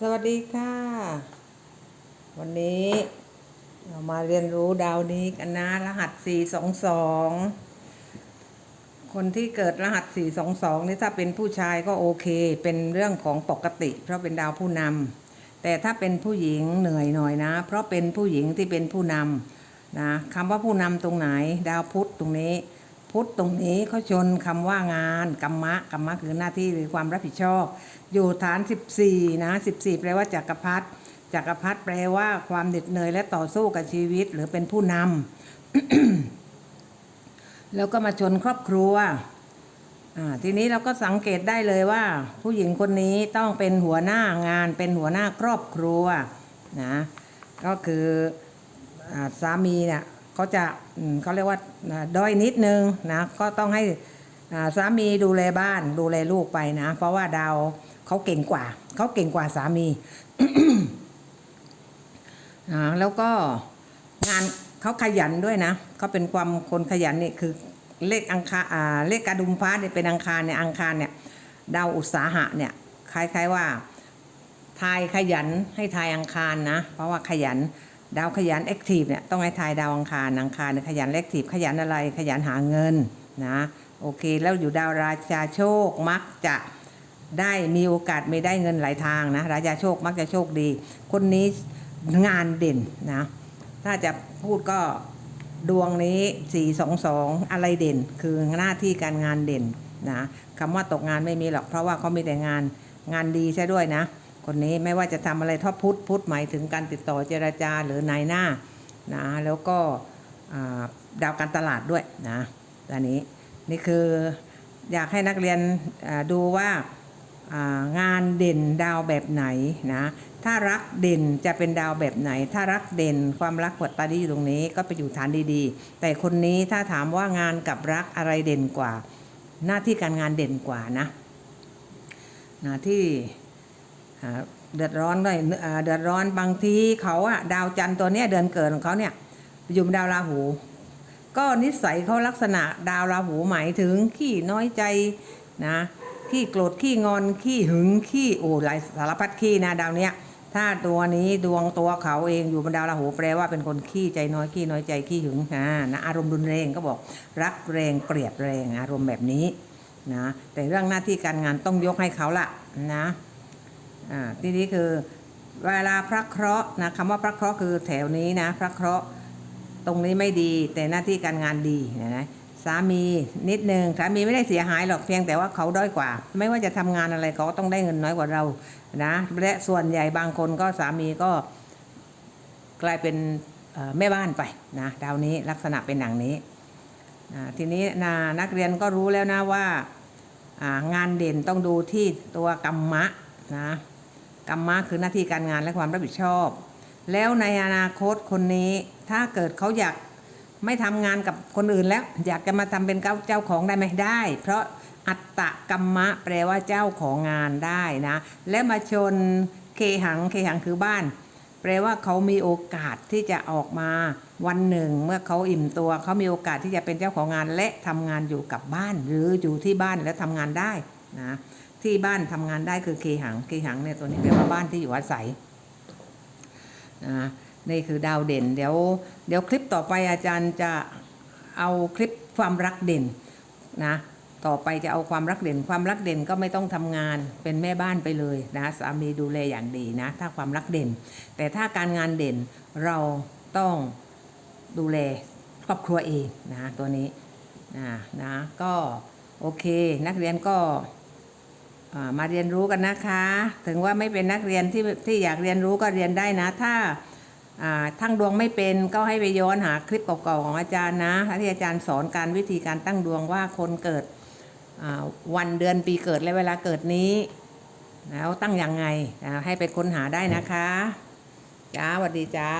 สวัสดีค่ะ วันนี้เรามาเรียนรู้ดาวนี้กันนะ รหัส 422 คนที่เกิดรหัส 422 นี่ถ้าเป็นผู้ชายก็โอเค เป็นเรื่องของปกติ เพราะเป็นดาวผู้นำแต่ถ้าเป็นผู้หญิงเหนื่อยหน่อยนะ เพราะเป็นผู้หญิงที่เป็นผู้นำนะคำว่าผู้นำตรงไหน ดาวพุธตรงนี้ พุธตรงนี้เขาชนคำว่างานกรรมะกรรมะคือหน้าที่หรือความรับผิดชอบ อยู่ฐาน 14 นะ 14 แปลว่าจักรพรรดิจักรพรรดิแปลว่าความเหน็ดเหนื่อยและต่อสู้กับชีวิต หรือเป็นผู้นำแล้วก็มาชนครอบครัวทีนี้เราก็สังเกตได้เลยว่า ผู้หญิงคนนี้ต้องเป็นหัวหน้างานเป็นหัวหน้าครอบครัวนะก็คืออสามีเนี่ย เขาจะเขาเรียกว่าด้อยนิดนึงนะก็ต้องให้สามีดูแลบ้านดูแลลูกไปนะ เพราะว่าดาวเขาเก่งกว่า เขาเก่งกว่าสามีอ่าแล้วก็งานเขาขยันด้วยนะเขาเป็นความคนขยันนี่คือเลขอังคารอ่าเลขกระดุมฟ้าเนี่ยเป็นอังคารเนี่ยอังคารเนี่ยดาวอุตสาหะเนี่ยคล้ายๆว่าทายขยันให้ทายอังคารนะ เพราะว่าขยัน ดาวขยันแอคทีฟเนี่ยต้องให้ทายดาวอังคารอังคารเนี่ยขยันแอคทีฟขยันอะไรขยันหาเงินนะโอเคแล้วอยู่ดาวราชาโชคมักจะได้มีโอกาสไม่ได้เงินหลายทางนะราชาโชคมักจะโชคดี คนนี้งานเด่นนะถ้าจะพูดก็ดวงนี้ 422 อะไรเด่น คือหน้าที่การงานเด่นนะคำว่าตกงานไม่มีหรอกเพราะว่าเขามีแต่งานงานดีใช่ด้วยนะ คนนี้ไม่ว่าจะทำอะไรทอดพุทธพุทธหมายถึงการติดต่อเจรจาหรือนายหน้านะแล้วก็ดาวการตลาดด้วยนะอันนี้นี่คืออยากให้นักเรียนดูว่างานเด่นดาวแบบไหนนะถ้ารักเด่นจะเป็นดาวแบบไหน ถ้ารักเด่นความรักหัวตาดีอยู่ตรงนี้ก็ไปอยู่ฐานดีๆ แต่คนนี้ถ้าถามว่างานกับรักอะไรเด่นกว่า หน้าที่การงานเด่นกว่านะนะที่ เดือดร้อนด้วยอ่าเดือดร้อนบางทีเขาอะดาวจันทร์ตัวเนี้ยเดือนเกิดของเขาเนี่ยอยู่ดาวราหู ก็นิสัยเขาลักษณะดาวราหูหมายถึงขี้น้อยใจนะขี้โกรธขี้งอนขี้หึงขี้โอ้หลายสารพัดขี้นะดาวเนี้ยถ้าตัวนี้ดวงตัวเขาเองอยู่บนดาวราหูแปลว่าเป็นคนขี้ใจน้อยขี้น้อยใจขี้หึงอ่านะอารมณ์รุนแรงก็บอกรักแรงเกลียดแรงอารมณ์แบบนี้นะแต่เรื่องหน้าที่การงานต้องยกให้เขาละนะ อ่าทีนี้คือเวลาพระเคราะห์นะคำว่าพระเคราะห์คือแถวนี้นะพระเคราะห์ตรงนี้ไม่ดีแต่หน้าที่การงานดีนะนะสามีนิดนึงสามีไม่ได้เสียหายหรอกเพียงแต่ว่าเขาด้อยกว่า ไม่ว่าจะทำงานอะไรเขาก็ต้องได้เงินน้อยกว่าเรานะและส่วนใหญ่บางคนก็สามีก็กลายเป็นแม่บ้านไปนะดาวนี้ลักษณะเป็นอย่างนี้อ่าทีนี้นะนักเรียนก็รู้แล้วนะว่าอ่างานเด่นต้องดูที่ตัวกรรมะนะ กรรมะคือหน้าที่การงานและความรับผิดชอบ แล้วในอนาคตคนนี้ถ้าเกิดเขาอยากไม่ทำงานกับคนอื่นแล้ว อยากจะมาทำเป็นเจ้าของได้ไหมได้ เพราะอัตตะกรรมะแปลว่าเจ้าของงานได้นะ และมาชนเคหังเคหังคือบ้าน แปลว่าเขามีโอกาสที่จะออกมาวันหนึ่ง เมื่อเขาอิ่มตัวเขามีโอกาสที่จะเป็นเจ้าของงานและทำงานอยู่กับบ้าน หรืออยู่ที่บ้านและทำงานได้นะ ที่บ้านทำงานได้คือเคหังเคหังเนี่ยตัวนี้แปลว่าบ้านที่อยู่อาศัยนะนี่คือดาวเด่น เดี๋ยวเดี๋ยวคลิปต่อไปอาจารย์จะเอาคลิปความรักเด่นนะต่อไปจะเอาความรักเด่น ความรักเด่นก็ไม่ต้องทำงานเป็นแม่บ้านไปเลยนะสามีดูแลอย่างดีนะ ถ้าความรักเด่น แต่ถ้าการงานเด่นเราต้องดูแลครอบครัวเองนะตัวนี้นะนะก็โอเค นักเรียนก็ มาเรียนรู้กันนะคะ ถึงว่าไม่เป็นนักเรียนที่ที่อยากเรียนรู้ก็เรียนได้นะ ถ้าทั้งดวงไม่เป็นก็ให้ไปย้อนหาคลิปเก่าๆของอาจารย์นะที่อาจารย์สอนการวิธีการตั้งดวงว่าคนเกิดวันเดือนปีเกิดและเวลาเกิดนี้ แล้วตั้งยังไงให้ไปค้นหาได้นะคะจ้าสวัสดีจ้า